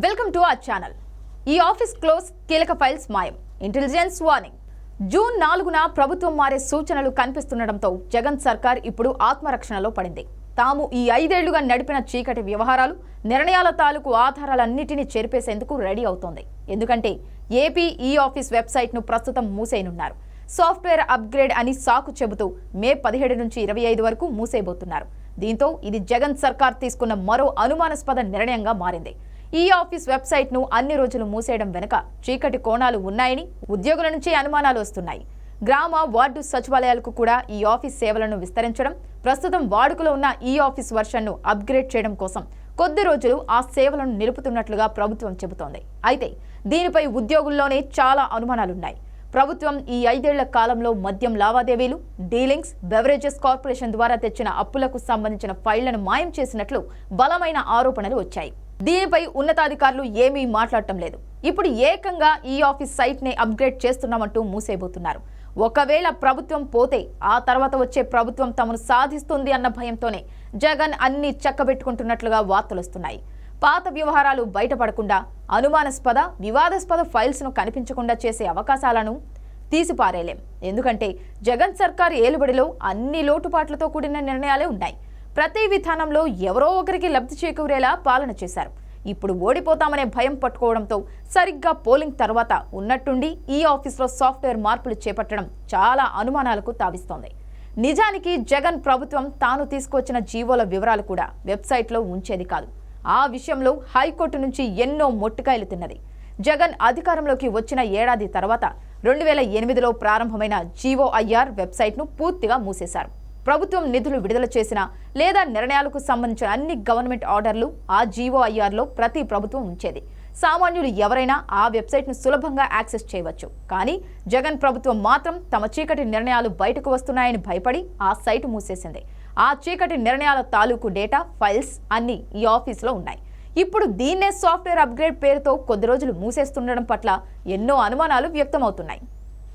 Welcome to our channel. ఈ office close కీలక files మాయం. ఇంటెలిజెన్స్ వార్నింగ్ జూన్ నాలుగున ప్రభుత్వం మారే సూచనలు కనిపిస్తుండటంతో జగన్ సర్కార్ ఇప్పుడు ఆత్మరక్షణలో పడింది. తాము ఈ ఐదేళ్ళుగా నడిపిన చీకటి వ్యవహారాలు నిర్ణయాల తాలూకు ఆధారాలన్నిటినీ చేరిపేసేందుకు రెడీ అవుతోంది. ఎందుకంటే ఏపీ ఈ ఆఫీస్ వెబ్సైట్ను ప్రస్తుతం మూసేయనున్నారు. సాఫ్ట్వేర్ అప్గ్రేడ్ అని సాకు చెబుతూ మే పదిహేడు నుంచి ఇరవై ఐదు వరకు మూసేయబోతున్నారు. దీంతో ఇది జగన్ సర్కార్ తీసుకున్న మరో అనుమానాస్పద నిర్ణయంగా మారింది. ఈ ఆఫీస్ వెబ్సైట్ను అన్ని రోజులు మూసేయడం వెనుక చీకటి కోణాలు ఉన్నాయని ఉద్యోగుల నుంచి అనుమానాలు వస్తున్నాయి. గ్రామ వార్డు సచివాలయాలకు కూడా ఈ ఆఫీస్ సేవలను విస్తరించడం ప్రస్తుతం వాడుకలో ఉన్న ఈ ఆఫీస్ వర్షన్ను అప్గ్రేడ్ చేయడం కోసం కొద్ది రోజులు ఆ సేవలను నిలుపుతున్నట్లుగా ప్రభుత్వం చెబుతోంది. అయితే దీనిపై ఉద్యోగుల్లోనే చాలా అనుమానాలున్నాయి. ప్రభుత్వం ఈ ఐదేళ్ళ కాలంలో మద్యం లావాదేవీలు డీలింగ్స్ బెవరేజెస్ కార్పొరేషన్ ద్వారా తెచ్చిన అప్పులకు సంబంధించిన ఫైళ్ళను మాయం చేసినట్లు బలమైన ఆరోపణలు వచ్చాయి. దీనిపై ఉన్నతాధికారులు ఏమీ మాట్లాడటం లేదు. ఇప్పుడు ఏకంగా ఈ ఆఫీస్ సైట్ని అప్గ్రేడ్ చేస్తున్నామంటూ మూసేయబోతున్నారు ఒకవేళ ప్రభుత్వం పోతే ఆ తర్వాత వచ్చే ప్రభుత్వం తమను సాధిస్తుంది అన్న భయంతోనే జగన్ అన్ని చక్కబెట్టుకుంటున్నట్లుగా వార్తలొస్తున్నాయి పాత వ్యవహారాలు బయటపడకుండా అనుమానాస్పద వివాదాస్పద ఫైల్స్ను కనిపించకుండా చేసే అవకాశాలను తీసిపారేలేం. ఎందుకంటే జగన్ సర్కార్ ఏలుబడిలో అన్ని లోటుపాట్లతో కూడిన నిర్ణయాలే ఉన్నాయి. ప్రతి విధానంలో ఎవరో ఒకరికి లబ్ధి చేకూరేలా పాలన చేశారు. ఇప్పుడు ఓడిపోతామనే భయం పట్టుకోవడంతో సరిగ్గా పోలింగ్ తర్వాత ఉన్నట్టుండి ఈ ఆఫీస్లో సాఫ్ట్వేర్ మార్పులు చేపట్టడం చాలా అనుమానాలకు తావిస్తోంది. నిజానికి జగన్ ప్రభుత్వం తాను తీసుకొచ్చిన జీవోల వివరాలు కూడా వెబ్సైట్లో ఉంచేది కాదు. ఆ విషయంలో హైకోర్టు నుంచి ఎన్నో మొట్టికాయలు తిన్నది. జగన్ అధికారంలోకి వచ్చిన ఏడాది తర్వాత రెండు వేల ఎనిమిదిలో ప్రారంభమైన జీవోఐఆర్ వెబ్సైట్ను పూర్తిగా మూసేశారు. ప్రభుత్వం నిధులు విడుదల చేసిన లేదా నిర్ణయాలకు సంబంధించిన అన్ని గవర్నమెంట్ ఆర్డర్లు ఆ జీఓఐఆర్లో ప్రతి ప్రభుత్వం ఉంచేది. సామాన్యులు ఎవరైనా ఆ వెబ్సైట్ను సులభంగా యాక్సెస్ చేయవచ్చు. కానీ జగన్ ప్రభుత్వం మాత్రం తమ చీకటి నిర్ణయాలు బయటకు వస్తున్నాయని భయపడి ఆ సైట్ మూసేసింది. ఆ చీకటి నిర్ణయాల తాలూకు డేటా ఫైల్స్ అన్నీ ఈ ఆఫీస్లో ఉన్నాయి. ఇప్పుడు దీన్నే సాఫ్ట్వేర్ అప్గ్రేడ్ పేరుతో కొద్ది రోజులు మూసేస్తుండడం పట్ల ఎన్నో అనుమానాలు వ్యక్తమవుతున్నాయి.